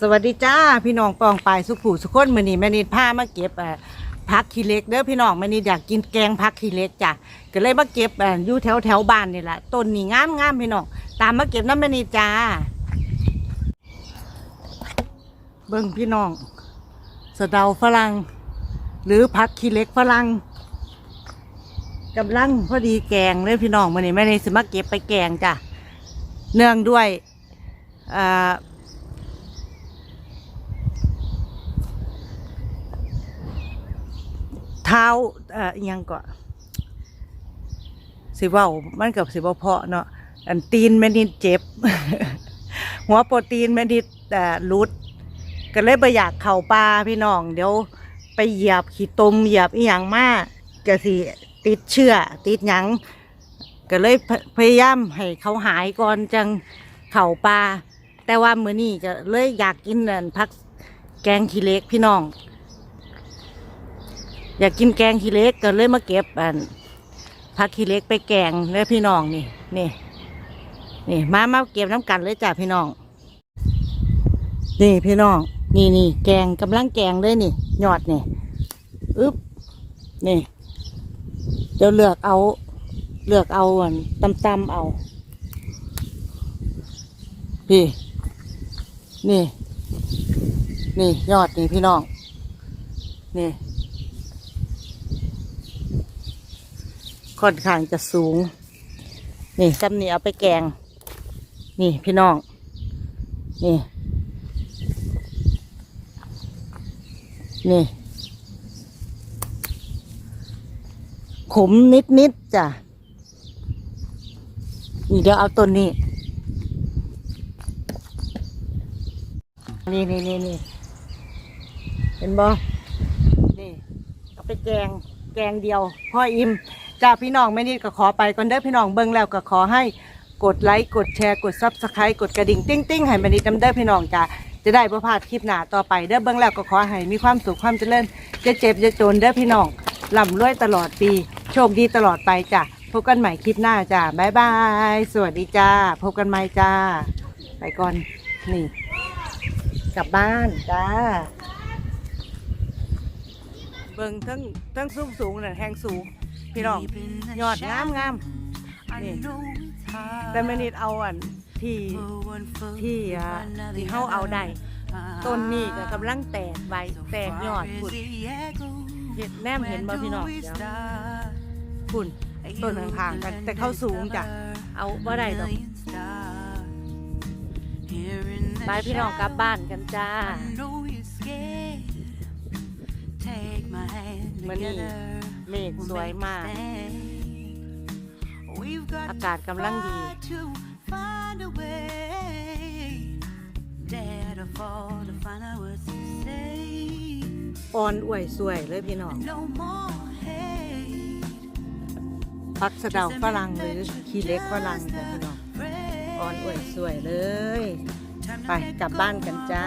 สวัสดีจ้าพี่น้องปองปายสุขผู้สุขคนมือนี้แม่นิดพามาเก็บอ่าผักขี้เล็กเด้อพี่น้องแม่นิดอยากกินแกงผักขี้เล็กจ้ะก็เลยมาเก็บอ่าอยู่แถวแถวบ้านนี่แหละต้นนี่งามงามพี่น้องตามมาเก็บน้ำแม่นิดจ้า เบิ่งพี่น้องสะเดาฝรั่งหรือผักขี้เล็กฝรั่งกำลังพอดีแกงเลยพี่น้องมือนี้แม่นิดสิมาเก็บไปแกงจ้ะเนื่องด้วยอ่า เท้าเอ่ออิหยังก็สิเว้ามันกับสิบ่เพาะเนาะอันตีนแม่นิดเจ็บ หัวโปรตีนแม่นิดเอ่อรุด ก็เลยบ่อยากเข้าป่าพี่น้อง เดี๋ยวไปเหยียบขี้ตมเหยียบอีหยังมาก็สิติดเชื้อติดหยังก็เลยพพยายามให้เขาหายก่อนจังเข้าป่าแต่ว่ามื้อนี้ก็เลยอยากกินนั่นพักแกงขี้เล็กพี่น้อง อยากกินแกงขี้เล็กก็เลยมาเก็บอันผักขี้เล็กไปแกงเลยพี่น้องนี่นี่นี่มามาเก็บน้ำกันเลยจ้ะพี่น้อง นี่พี่น้อง นี่นี่แกงกำลังแกงเลยนี่ยอดนี่อึ๊บนี่เดี๋ยวเลือกเอา เลือกเอาอันตำตำเอาพี่นี่ นี่ยอดนี่พี่น้อง นี่ ค่อนข้างจะสูง นี่จำนี่เอาไปแกง นี่พี่น้อง นี่ นี่ ขมนิดนิดๆจ้ะ นี่เดี๋ยวเอาต้นนี้นี่นี่นี่นี่เห็นบ่นี่เอาไปแกง แกงเดียว พ่ออิ่ม จ้าพี่น้องไม่นี่ก็ขอไปก่อนเด้อพี่น้องเบิ่งแล้วก็ขอให้กดไลค์กดแชร์กดซับสไครต์กดกระดิ่งติ้งติ้งให้มานิดนำเด้อพี่น้องจ้าจะได้ประพลาดคลิปหน้าต่อไปเด้อเบิ่งแล้วก็ขอให้มีความสุขความเจริญจะเจ็บจะจนเด้อพี่น้องร่ำรวยตลอดปี โชคดีตลอดไปจ้ะพบกันใหม่คลิปหน้าจ้าบ๊ายบาย สวัสดีจ้า พบกันใหม่จ้า ไปก่อน นี่ กลับบ้านจ้า เบิ่งทั้งทั้งสูงสูงน่ะแหงสูง พี่น้อง Deep in the ยอดงามงาม shadows, I Yeah. know it's hard แต่ไม่นิดเอาอันที่ to put one foot ที่ in อ่า front of ที่ the เฮาเอาได้ other. ต้นนี้ก็กำลังแตกใบ So แตก far ยอด as พุ่น the echo, เห็นแนมเห็นบ่ where พี่น้อง do we เดี๋ยว start? พุ่นต้นห่างๆกันแต่เขาสูงจ้ะเอาบ่ได้ดอก Million stars here in the ไปพี่น้องกลับบ้านกันจ้า I know you're scared. Take my hand มื้อนี้ together. เมฆสวยมาก อากาศกำลังดี อ่อนอวยสวยเลยพี่น้องพักสะดาฝรั่งหรือขี้เล็กฝรั่งจ้ะพี่น้องอ่อนอวยสวยเลย ไปกลับบ้านกันจ้า